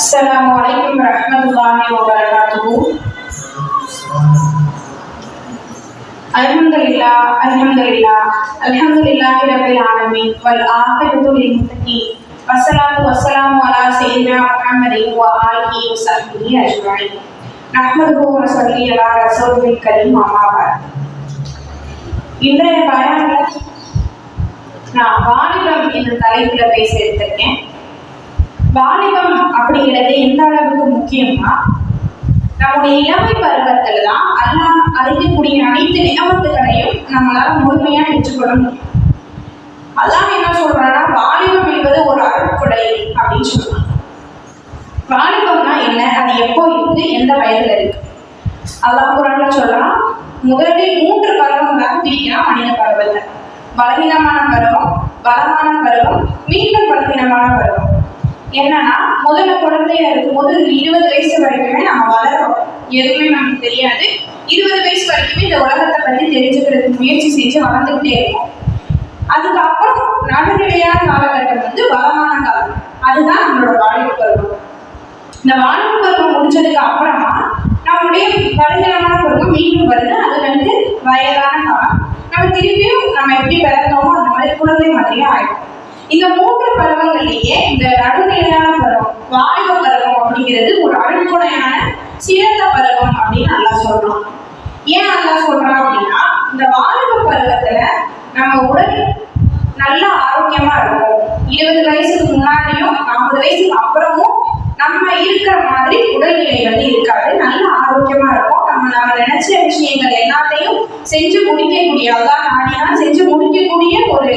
السلام عليكم ورحمة الله وبركاته الحمد لله الحمد لله الحمد لله رب العالمين والعاقبة للمتقين والصلاة والسلام على سيدنا محمد وآله وصحبه أجمعين نحمده ونصلي على رسوله الكريم أما بعد இன்றைய பயணத்தில் நான் வாலிபம் என்ற தலைப்புல பேச எடுத்திருக்கேன் வாலிபம் அப்படிங்கிறது எந்த அளவுக்கு முக்கியம்னா நம்முடைய இளமை பருவத்தில் தான் அல்லாஹ் அழைக்கக்கூடிய அனைத்து நியமத்துகளையும் நம்மளால முழுமையா ஏற்றுக்கொள்ள முடியும். அல்லாஹ் என்ன சொல்றான்னா வாலிபம் என்பது ஒரு அருட்கொடை அப்படின்னு சொல்றாங்க. வாலிபம்னா என்ன? அது எப்போ இருக்கு எந்த வயதுல இருக்கு? அல்லாஹ் குரான்ல சொல்றான் முதலில் மூன்று பருவங்களாக பிரிக்கிறான் மனித பருவத்தை. பலவீனமான பருவம் பலமான பருவம் மீண்டும் பலவீனமான பருவம். என்னன்னா முதல்ல குழந்தையா இருக்கும்போது இருபது வயசு வரைக்குமே நம்ம வளரோம் எதுவுமே நமக்கு தெரியாது. இருபது வயசு வரைக்குமே இந்த உலகத்தை பத்தி தெரிஞ்சுக்கிறதுக்கு முயற்சி செஞ்சு வளர்ந்துக்கிட்டே இருக்கும். அதுக்கப்புறம் நடுநிலையான காலகட்டம் வந்து வளமான காலம். அதுதான் நம்மளோட வாழ்வு பருவம். இந்த வாழ்வு பருவம் முடிஞ்சதுக்கு அப்புறமா நம்மளுடைய பலகீனமான பருவம் மீண்டும் வருது. அது வந்து வயதான காலம். நம்ம திருப்பியும் நம்ம எப்படி பிறந்தோமோ அந்த மாதிரி குழந்தை மாதிரியே ஆயிடும். இந்த மூன்று பருவங்கள்லயே இந்த நடுநிலையான பருவம் வாலிப பருவம் அப்படிங்கிறது ஒரு அழுக்குறையான சிறந்த பருவம் அப்படின்னு நல்லா சொல்றோம் ஏன் நல்லா சொல்றோம் அப்படின்னா இந்த வாலிப பருவத்துல நம்ம உடல் நல்ல ஆரோக்கியமா இருக்கும். இருபது வயசுக்கு முன்னாடியும் நாற்பது வயசுக்கு அப்புறமும் நம்ம இருக்கிற மாதிரி உடல்நிலை வந்து இருக்காது. நல்ல ஆரோக்கியமா இருக்கும். நம்ம நம்ம நினைச்ச விஷயங்கள் எல்லாத்தையும் செஞ்சு முடிக்கக்கூடிய அதான் நாடினா செஞ்சு முடிக்கக்கூடிய ஒரு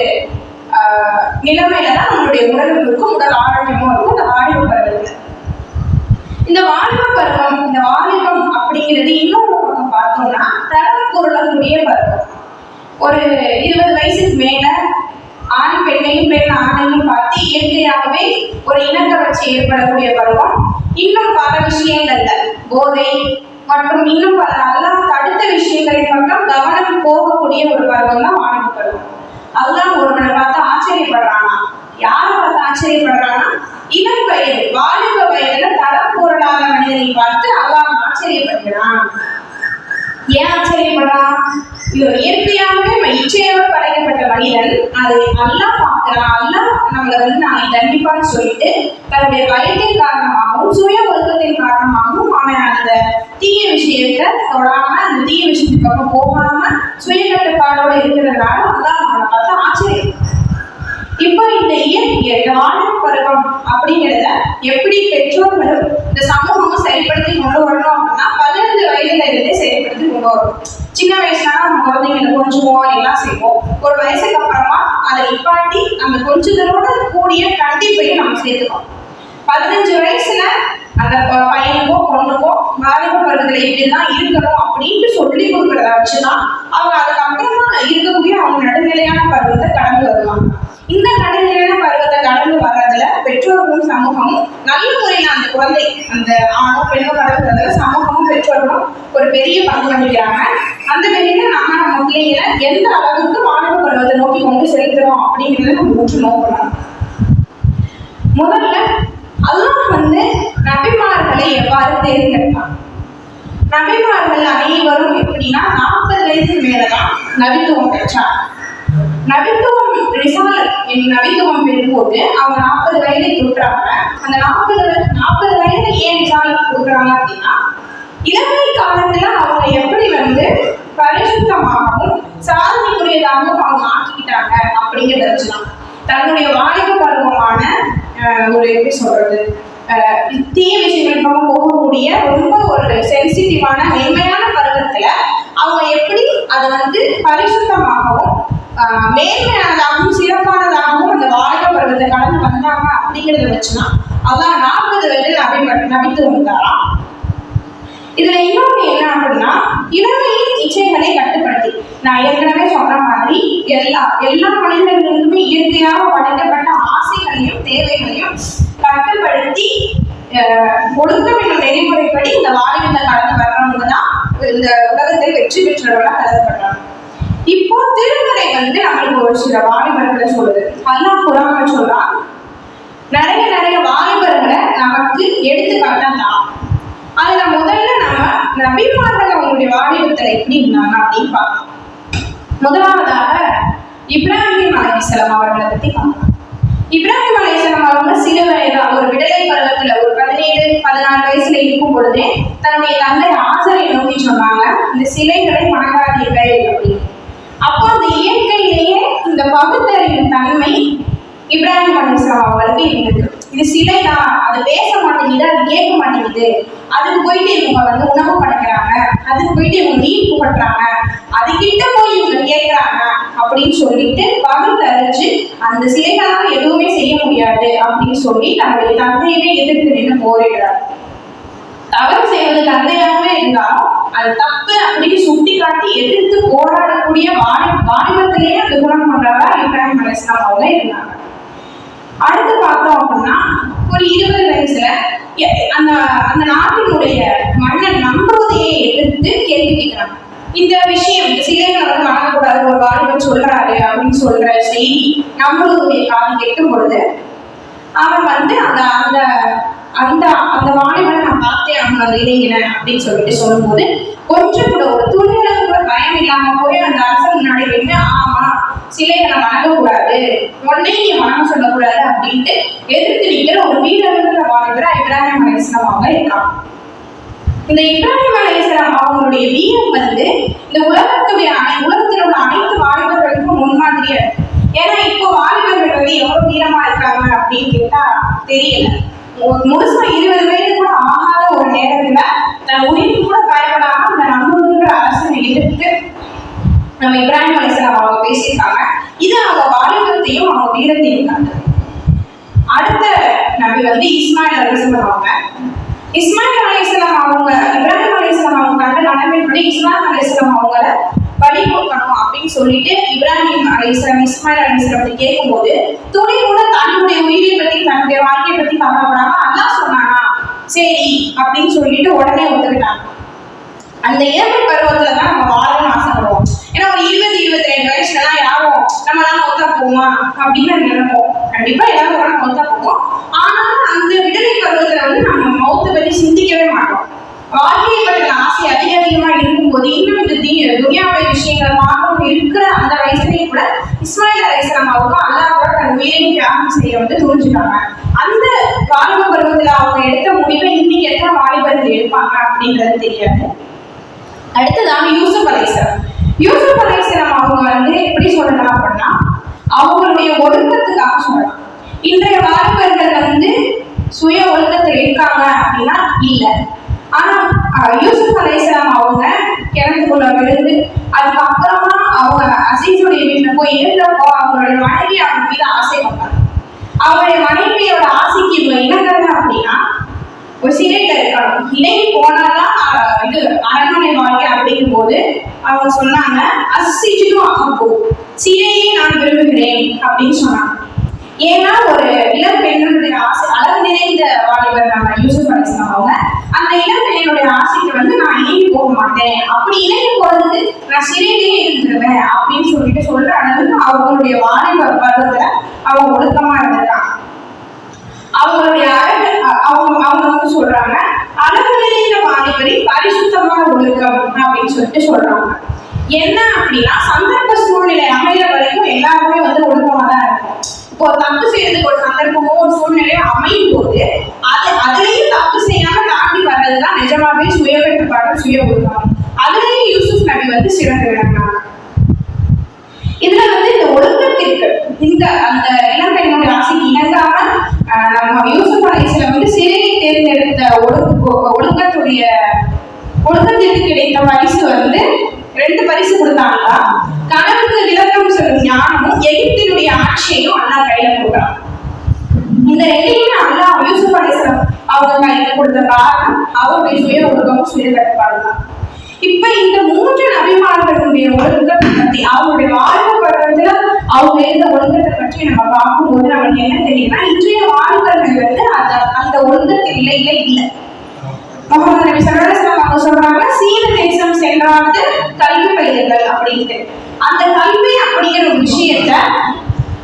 நிலைமையில தான் நம்மளுடைய உடலும் இருக்கும் உடல் ஆரோக்கியமும் இருக்கும் இந்த வாலிப பருவத்தில் இந்த வாலிப பருவம் இந்த வாலிபம் அப்படிங்கிறது இன்னொரு பக்கம் பார்த்தோம்னா தரவு பொருளக்கூடிய பருவம். ஒரு இருபது வயசுக்கு மேல ஆண் பெண்ணையும் பெண் ஆணையும் பார்த்து இயற்கையாகவே ஒரு இணக்கவர்ச்சி ஏற்படக்கூடிய பருவம். இன்னும் பல விஷயங்கள்ல போதை மற்றும் இன்னும் பல நல்லா தடுத்த விஷயங்களின் பக்கம் கவனம் போகக்கூடிய ஒரு பருவம் தான் வாலிப பருவம். அல்லாஹ் ஒருவனை பார்த்து ஆச்சரியப்படுறானா. யாரை பார்த்து ஆச்சரியப்படுறானா? இளம் வயது வாலிப வயதுல தடம் பொருளாத மனிதனை பார்த்து அல்லாஹ் ஆச்சரியப்படுகிறான். ஏன் ஆச்சரியப்படுறான்? இவர் இயற்கையாகவே இச்சையோடு படைக்கப்பட்ட மனிதன் அதை நல்லா பார்க்கிறான். அல்லா நம்மளை வந்து நாங்கள் கண்டிப்பான்னு சொல்லிட்டு தன்னுடைய பயத்தின் காரணமாகவும் சுய ஒழுக்கத்தின் காரணமாகவும் அவன் அந்த தீய விஷயத்தை தொடாம அந்த தீய விஷயத்துக்கு பக்கம் போகாம சுயகட்டுப்பாடோடு இருக்கிறதுனால அதான் அவனை பார்த்து ஆச்சரியம். இப்போ இந்த இயற்கை வாலிப பருவம் அப்படிங்கிறத எப்படி பெற்றோர்களும் இந்த சமூகமும் செயல்படுத்தி கொண்டு வரணும் அப்படின்னா பதினஞ்சு வயதுல இருந்தே செயல்படுத்தி கொண்டு வரணும். சின்ன வயசுல நம்ம குழந்தைங்களை கொஞ்சுவோம் எல்லாம் செய்வோம். ஒரு வயசுக்கு அப்புறமா அதை நிப்பாட்டி அந்த கொஞ்சதலோட கூடிய கண்டிப்பையும் நம்ம சேர்த்துக்கோம் பதினஞ்சு வயசுல அந்த பையனுக்கோ பொண்ணுக்கோ வாலிப பருவத்தில் இப்படிதான் இருக்கணும் அப்படின்ட்டு சொல்லி கொடுக்கறத வச்சுதான் அவங்க அதுக்கப்புறமா இருக்கக்கூடிய அவங்க நடுநிலையான பருவத்தை கடந்து வருவாங்க. இந்த நடுநிலையான பருவத்தை கடந்து வர்றதுல பெற்றோர்களும் சமூகமும் நல்ல முறையில் அந்த குழந்தை அந்த ஆணோ பெண்ணோ கடந்து வர்றதுல சமூகமும் பெற்றோர்களும் ஒரு பெரிய பங்கு வகிக்கிறாங்க. அந்த வகையில நம்ம நம்ம பிள்ளைங்களை எந்த அளவுக்கு மாணவ பருவத்தை நோக்கி கொண்டு செலுத்துறோம் அப்படிங்கிறத நம்ம உற்று நோக்கணும். முதல்ல அல்லாஹ் வந்து நபிமார்களை எவ்வாறு தேர்ந்தெடுப்பான் நபிமார்கள் அனைவரும் எப்படின்னா நாற்பது வயசு மேலதான் நபித்துவம் பெற்றார் நபித்துவம் ரிசாலர் என் நபித்துவம் பெறும்போது அவங்க நாற்பது வயதை கொடுக்குறாங்க. அந்த நாற்பது நாற்பது வயது ஏன் ரிசாலர் கொடுக்குறாங்க அப்படின்னா இளமை காலத்துல அவங்க எப்படி வந்து பரிசுத்தமாகவும் சாதனைக்குரியதாகவும் அவங்க ஆக்கிக்கிட்டாங்க அப்படிங்கிறத வச்சுதான். தன்னுடைய வாலிப பருவமான ஒரு எப்படி சொல்றது? தீய விஷயங்கள் பக்கம் போகக்கூடிய ரொம்ப ஒரு சென்சிட்டிவான மென்மையான பருவத்துல அவங்க எப்படி அதை வந்து பரிசுத்தமாகவும் ஆஹ், மேன்மையானதாகவும் சிறப்பானதாகவும் அந்த வாலிப பருவத்தை கடந்து வந்தாங்க அப்படிங்கிறத வச்சுதான் அதான் நாற்பது வயதில் நபி நபித்து வந்தாராம். இதுல இன்னொன்று என்ன அப்படின்னா இளமையின் இச்சைகளை கட்டுப்படுத்தி. நான் ஏற்கனவே சொன்ன மாதிரி எல்லா எல்லா மனிதர்களுக்குமே இயற்கையாக படைக்கப்பட்ட ஆசை ஒழுக்கம் என்ற நெறிமுறைப்படி இந்த வாலிபத்தை கடந்து வர்றவங்க தான் இந்த உலகத்தை வெற்றி பெற்றவர்களாக கருதப்படுறாங்க. இப்போ திருமுறை வந்து நம்மளுக்கு ஒரு சில வாலிபர்களை சொல்லுது. அல்லாஹ் குரான் சொல்றான் நிறைய நிறைய வாலிபர்களை நமக்கு எடுத்துக்காட்டா தான் அதுல முதல்ல நம்ம நபிமார்கள் அவங்களுடைய வாலிபத்துல எப்படி இருந்தாங்க அப்படின்னு பார்க்கலாம். முதலாவதாக இப்ராஹிம் அலைஹிஸ்ஸலாம் அவர்களை பத்தி பார்க்கலாம். இப்ராஹிம் அலைஹிஸ்ஸலாம் அவங்க சிறு வயதா ஒரு விடலை பருவத்துல ஒரு பதினேழு பதினாறு வயசுல இருக்கும் பொழுதே தன்னுடைய தந்தை ஆசரை நோக்கி சொன்னாங்க இந்த சிலைகளை வணங்காதீர்கள் அப்படின்னு. அப்போ அந்த இயற்கையிலேயே இந்த பகுத்தறிவின் தன்மை இப்ராஹிம் அலிஸ்லாம் அவர்களுக்கு இருந்திருக்கு இது சிலை தான் அது பேச மாட்டேங்குது அது கேட்க மாட்டேங்குது. அதுக்கு போயிட்டு இவங்க வந்து உணவு படைக்கிறாங்க. அதுக்கு போயிட்டு இவங்க நீர் புகட்டுறாங்க. அதுகிட்ட போய் இவங்க கேட்கறாங்க அப்படின்னு சொல்லிட்டு பகுத்தறிஞ்சு அந்த சிலைகளால எதுவுமே செய்ய முடியாது அப்படின்னு சொல்லி தன்னுடைய தந்தையவே எதிர்த்து நின்று போரிடுறாரு. தவறு செய்வது தந்தையாகவே இருந்தாலும் அது தப்பு அப்படின்னு சுட்டி காட்டி எதிர்த்து போராடக்கூடிய வாணி வாணிபத்திலேயே அது குணம் கொண்டவரா இப்ராஹிம் அலிஸ்லாம் அவங்க இருந்தாங்க. அடுத்து பார்த்தோம் அப்படின்னா ஒரு இருபது வயசுல அந்த அந்த நாட்டினுடைய மன்னன் நம்புவதையே எதிர்த்து கேள்வி கேட்கிறாங்க இந்த விஷயம் இந்த சிலைகள் வந்து வணங்கக்கூடாது ஒரு வாலிபர் சொல்றாரு அப்படின்னு சொல்ற செய்தி நம்மளுடைய காலம் கேட்கும் பொழுது அவன் வந்து அந்த அந்த அந்த அந்த வாலிபனை நான் பார்த்தேன் அவங்க அந்த இளைஞனை அப்படின்னு சொல்லிட்டு சொல்லும்போது கொஞ்சம் கூட ஒரு துணியளவு கூட பயம் இல்லாம போய் அந்த அரசன் முன்னாடி நின்று ஆமா சிலைகளை வணங்கக்கூடாது உடனே நீ வணங்க சொல்லக்கூடாது அப்படின்ட்டு எதிர்த்து நிக்கிற ஒரு வீரர்கள் வாலிபரா இப்ராஹிம் அலிஸ்லாம் அவங்க இருக்கான் இந்த இப்ராஹிம் அலைஹிஸ்ஸலாம் அவங்களுடைய வீரம் வந்து இந்த உலகத்துடைய அனை உலகத்தில் உள்ள அனைத்து வாலிபர்களுக்கும் முன்மாதிரியா இருக்கு. ஏன்னா இப்போ வாலிபர்கள் வந்து எவ்வளவு வீரமா இருக்காங்க அப்படின்னு கேட்டா தெரியல. முழுசா இருபது வயது கூட ஆகாத ஒரு நேரத்துல தன் உயிருக்கு கூட பயப்படாம அந்த நம்மளுங்கிற அரசனை எதிர்த்து நம்ம இப்ராஹிம் அலைஹிஸ்ஸலாம் அவங்க பேசியிருக்காங்க. இது அவங்க வாலிபத்தையும் அவங்க வீரத்தையும் காட்டுது அடுத்த நபி வந்து இஸ்மாயில் அலிஸ்லாம் அவங்க. இஸ்மாயில் அலிஸ்லாம் அவங்க இப்ராஹிம் அலிஸ்லாம் அவங்க கண்ட நடைமுறைப்படி இஸ்மாயில் அலிஸ்லாம் அவங்கள பலி கொடுக்கணும் அப்படின்னு சொல்லிட்டு இப்ராஹிம் அலிஸ்லாம் இஸ்மாயில் அலிஸ்லாம் அப்படி கேட்கும்போது துணி கூட தன்னுடைய உயிரை பத்தி தன்னுடைய வாழ்க்கையை பத்தி கவலைப்படாம அல்லாஹ் சொன்னானா? சரி அப்படின்னு சொல்லிட்டு உடனே ஒத்துக்கிட்டாங்க. அந்த இயற்கை பருவத்துல தான் நம்ம வாழணும் ஆசை ஏன்னா ஒரு இருபது இருபத்தி ரெண்டு வயசுலலாம் யாரும் நம்ம எல்லாம் ஒத்தா போவோமா அப்படின்னு நினைப்போம். கண்டிப்பா எல்லாரும் ஒரு ஒத்தா போவோம். ஆனாலும் அந்த விடுதலை பருவத்துல வந்து நம்ம மௌத்தை பத்தி சிந்திக்கவே மாட்டோம். வாழ்க்கையை பற்றின ஆசை அதிக அதிகமா இருக்கும்போது இன்னும் இந்த தீ துனியாவுடைய விஷயங்கள் பார்க்கணும் இருக்கிற அந்த வயசுலயும் கூட இஸ்மாயில் அலிஸ்லாம் அவங்க அல்லாஹ் தன் உயிரையும் தியாகம் செய்ய வந்து தோன்றுறாங்க அந்த வாலிப பருவத்துல அவங்க எடுத்த முடிவை இன்னைக்கு எத்தனை வாலிபர்கள் எடுப்பாங்க அப்படின்றது தெரியாது. அடுத்ததாக யூசுப் அலைசலாம் யூசுப் அவங்களுடைய ஒழுக்கத்துக்காக சொல்லலாம். இன்றைய வாலிபர்கள் வந்து சுய ஒழுக்கத்தில் இருக்காங்க அப்படின்னா இல்லை. ஆனா யூசுப் அலைசலாம் அவங்க கிணத்துக்குள்ள விழுந்து அதுக்கப்புறமா அவங்க அசீஸுடைய வீட்டுல போய் இருந்தப்போ அவங்களுடைய மனைவி அவங்க மீது ஆசைப்பட்டாங்க அவருடைய மனைவியோட ஆசைக்கு இவங்க இணங்கல அப்படின்னா ஒரு சிறையில இருக்கணும் இணைக்கு போனாதான் இது அரண்மனை வாழ்க்கை அப்படிங்கும் போது அவங்க சொன்னாங்க அசிச்சுட்டும் அகப்போ. சிறையை நான் விரும்புகிறேன் அப்படின்னு சொன்னாங்க. ஏன்னா ஒரு இளம் பெண்ணுடைய ஆசை அளவு நிறைந்த வாலிபர் நம்ம யூஸ் அலிஸ்லாம் அவங்க அந்த இளம் பெண்ணுடைய ஆசைக்கு வந்து நான் இணைந்து போக மாட்டேன். அப்படி இணைந்து போறதுக்கு நான் சிறையிலேயே இருந்துருவேன் அப்படின்னு சொல்லிட்டு சொல்ற அளவுக்கு அவங்களுடைய வாலிப பருவத்துல அவங்க ஒழுக்கமா இருந்திருக்காங்க அவங்களுடைய அழகு அ- அவங்க அவங்க வந்து சொல்றாங்க அழகு நிறைந்த வாலிபரி பரிசுத்தமான ஒழுக்கம் அப்படின்னு சொல்லிட்டு சொல்றாங்க. என்ன அப்படின்னா சந்தர்ப்ப சூழ்நிலை அமைகிற வரைக்கும் எல்லாருமே வந்து ஒழுக்கமா தான் இருக்கும். இப்போ தப்பு செய்யறதுக்கு ஒரு சந்தர்ப்பமோ ஒரு சூழ்நிலையோ அமையும் போது அது அதுலயும் தப்பு செய்யாம தாண்டி வர்றதுதான் நிஜமாவே சுய கட்டுப்பாடு சுய ஒழுக்கம் அதுலயும் யூசுப் நபி வந்து சிறந்து விளங்கினாங்க இதுல வந்து இந்த ஒழுக்கத்திற்கு இந்த அந்த இளம்பெண்ணுடைய ஆசைக்கு இணங்காம ஆஹ், நம்ம யூசுப் அலிஸ்ல வந்து சிறையை தேர்ந்தெடுத்த ஒழுக்க ஒழுக்கத்துடைய ஒழுக்கத்திற்கு கிடைத்த பரிசு வந்து ரெண்டு பரிசு கொடுத்தாங்களா? கனவுக்கு விளக்கம் சொல்லும் ஞானமும் எகிப்தினுடைய ஆட்சியையும் அண்ணா கையில கொடுக்குறான் இந்த ரெண்டையுமே அண்ணா யூசுப் அலிஸ்லாம் அவங்க கையில கொடுத்த காரணம் அவருடைய சுய ஒழுக்கமும் சுய கட்டுப்பாடு தான். இப்ப இந்த மூன்று நபிமார்களுடைய ஒழுக்கத்தை பத்தி அவங்களுடைய வாழ்வு பருவத்துல அவங்க இருந்த ஒழுக்கத்தை பற்றி நம்ம பார்க்கும்போது நமக்கு என்ன தெரியும்னா இன்றைய வாழ்வர்கள் வந்து அந்த அந்த ஒழுக்கத்தில் இல்லை இல்லை. முகமது நபி அவங்க சொல்றாங்க சீன தேசம் சென்றாவது கல்வி பயிர்கள் அப்படின்ட்டு. அந்த கல்வி அப்படிங்கிற ஒரு விஷயத்த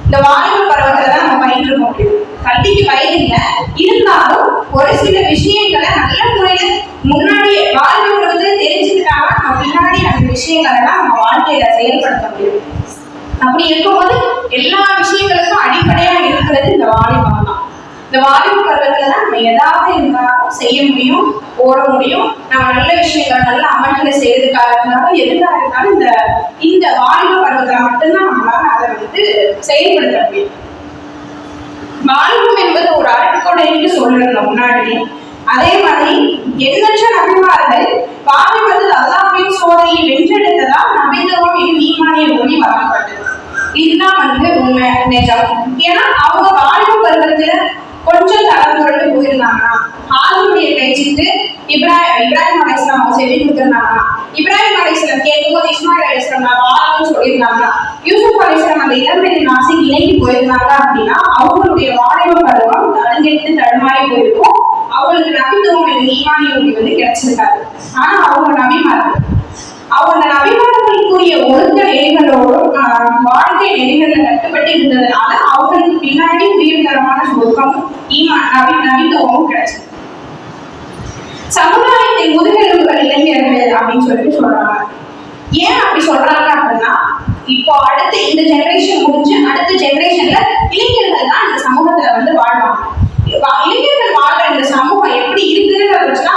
இந்த வாலிப பருவத்துல தான் நம்ம பயின்று முடியும். கல்விக்கு வயது இல்லை. இருந்தாலும் ஒரு சில விஷயங்களை நல்ல முறையில முன்னாடியே வாழ்க்கை பருவத்துல தெரிஞ்சுக்கிட்டாங்க நம்ம பின்னாடி அந்த விஷயங்களை நம்ம வாழ்க்கையில செயல்படுத்த முடியும். அப்படி இருக்கும்போது எல்லா விஷயங்களுக்கும் அடிப்படையா இருக்கிறது இந்த வாலிபம் தான் இந்த வாலிப நம்ம எதாவது இருந்தாலும் செய்ய முடியும் ஓட முடியும். நம்ம நல்ல விஷயங்கள் நல்ல அமல்களை செய்யறதுக்காக இருந்தாலும் எதுக்காக இருந்தாலும் இந்த இந்த வாழ்வு பருவத்துல மட்டும்தான் நம்மளால அதை வந்து செயல்படுத்த முடியும். வாலிபம் என்பது ஒரு அருட்கொடைன்னு சொல்றோம் முன்னாடி. அதே மாதிரி எண்ணற்ற நபிமார்கள் வாலிபத்தில் அல்லாஹின் சோதனையை வென்றெடுத்ததால் நபித்துவம் இது ஈமானிய மொழி வழங்கப்பட்டது. இதுதான் வந்து உண்மை நிஜம். ஏன்னா அவங்க வாழ்வு பருவத்துல கொஞ்சம் தலைமுறைக்கு போயிருந்தாங்கன்னா ஆளுடைய பேச்சுட்டு இப்ராஹிம் இப்ராஹிம் அலைஸ்லாம் அவங்க சொல்லி கொடுத்துருந்தாங்கன்னா இப்ராஹிம் அலைஸ்லாம் கேட்கும்போது இஸ்மாயில் அலைஸ்லாம் நான் வாழணும்னு சொல்லியிருந்தாங்க யூசுப் அலைஸ்லாம் அந்த இளம்பெண் நாசி இணைக்கி போயிருந்தாங்க அப்படின்னா அவங்களுடைய வாழைவ பருவம் தடுங்கெடுத்து தடுமாறி போயிருக்கும். அவங்களுக்கு நபித்துவம் என்ற ஈமானிய வந்து கிடைச்சிருக்காது ஆனா அவங்க நபிமார்கள். அவங்க அந்த நபிமார்களுக்குரிய ஒழுங்க நெறிகளோடும் ஆஹ், வாழ்க்கை நெறிகளில் கட்டுப்பட்டு இருந்ததுனால அவங்களுக்கு பின்னாடி உயர்தரமான சொர்க்கம் ஈமா நபி நபித்துவமும் கிடைச்சது. சமுதாயத்தின் முதுகெலும்புகள் இளைஞர்கள் அப்படின்னு சொல்லிட்டு சொல்றாங்க. ஏன் அப்படி சொல்றாங்க அப்படின்னா இப்போ அடுத்த இந்த ஜெனரேஷன் முடிஞ்சு அடுத்த ஜெனரேஷன்ல இளைஞர்கள் தான் இந்த சமூகத்துல வந்து வாழ்வாங்க. இளைஞர்கள் வாழ்ற இந்த சமூகம் எப்படி இருக்குதுன்னு வச்சுன்னா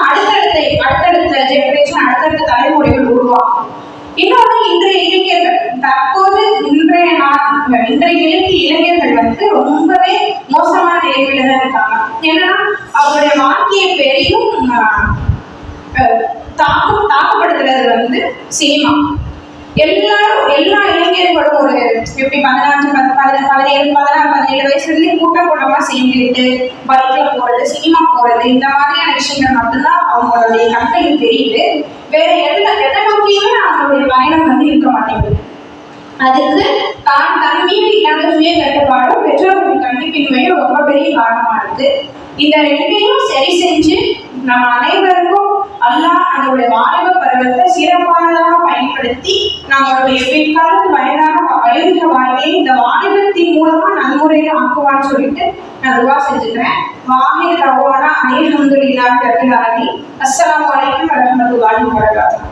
அடுத்தடுத்த அடுத்தடுத்த ஜெனரேஷன் அடுத்தடுத்த தலைமுறைகள் உருவாகும் இன்னொன்று இன்றைய இளைஞர்கள் தற்போது இன்றைய நாள் இன்றைய இளைஞர் இளைஞர்கள் வந்து ரொம்பவே மோசமான நிலைமையில தான் இருக்காங்க. ஏன்னா அவருடைய வாழ்க்கையை பெரியும் தாக்கம் தாக்கப்படுத்துறது வந்து சினிமா. எல்லாரும் எல்லா இளைஞர்களும் ஒரு எப்படி பதினஞ்சு பத்து பதினேழு பதினாறு பதினேழு வயசுல இருந்து கூட்டம் கூட்டமா சேர்ந்துட்டு பைக்ல போறது சினிமா போறது இந்த மாதிரியான விஷயங்கள் மட்டும்தான் அவங்களுடைய கண்களுக்கு தெரியுது. வேற எந்த எதை நோக்கியுமே அவங்களுடைய பயணம் வந்து இருக்க மாட்டேங்குது. அதுக்கு தான் தன் மீது இல்லாத சுய கட்டுப்பாடும் பெற்றோர்கள் கண்டிப்பின்மையும் ரொம்ப பெரிய காரணமா இருக்கு. இந்த ரெண்டையும் சரி செஞ்சு நம்ம அனைவருக்கும் அல்லாஹ் அதனுடைய வாலிப பருவத்தை சிறப்பானதாக பயன்படுத்தி நம்மளுடைய பிற்காலத்து வயதான வயோதிக வாழ்க்கையை இந்த வாலிபத்தின் மூலமா நன்முறையில ஆக்குவான்னு சொல்லிட்டு நான் துவா செஞ்சுக்கிறேன். வாஹிர் ரவானா அனைத்து அஸ்ஸலாமு அலைக்கும் வரஹ்மத்துல்லாஹி வபரகாத்துஹு.